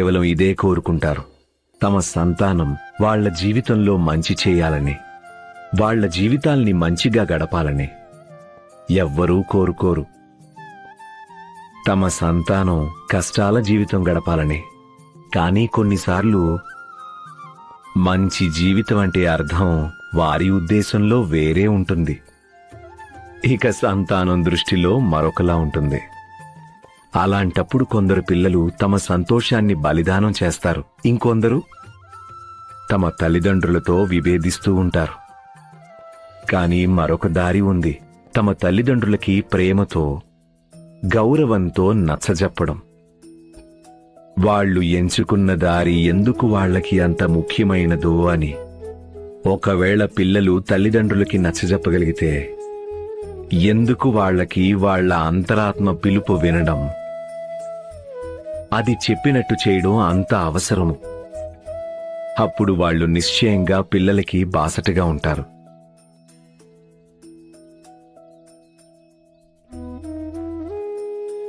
కేవలం ఇదే కోరుకుంటారు. తమ సంతానం వాళ్ళ జీవితంలో మంచి చేయాలని వాళ్ళ జీవితాల్ని మంచిగా గడపాలని. ఎవ్వరూ కోరుకోరు. తమ సంతానం కష్టాల జీవితం గడపాలని. కానీ కొన్నిసార్లు మంచి జీవితం అంటే అర్థం వారి ఉద్దేశంలో వేరే ఉంటుంది. ఇక సంతానం దృష్టిలో మరొకలా ఉంటుంది. అలాంటప్పుడు కొందరు పిల్లలు తమ సంతోషాన్ని బలిదానం చేస్తారు. ఇంకొందరు తమ తల్లిదండ్రులతో విభేదిస్తూ ఉంటారు. కానీ మరొక దారి ఉంది. తమ తల్లిదండ్రులకి ప్రేమతో గౌరవంతో నచ్చజెప్పడం. వాళ్ళు ఎంచుకున్న దారి ఎందుకు వాళ్ళకి అంత ముఖ్యమైనదో అని. ఒకవేళ పిల్లలు తల్లిదండ్రులకి నచ్చజెప్పగలిగితే ఎందుకు వాళ్ళకి వాళ్ళ అంతరాత్మ పిలుపు వినడం? అది చెప్పినట్టు చేయడం అంత అవసరము. అప్పుడు వాళ్ళు నిశ్చయంగా పిల్లలకి బాసటగా ఉంటారు.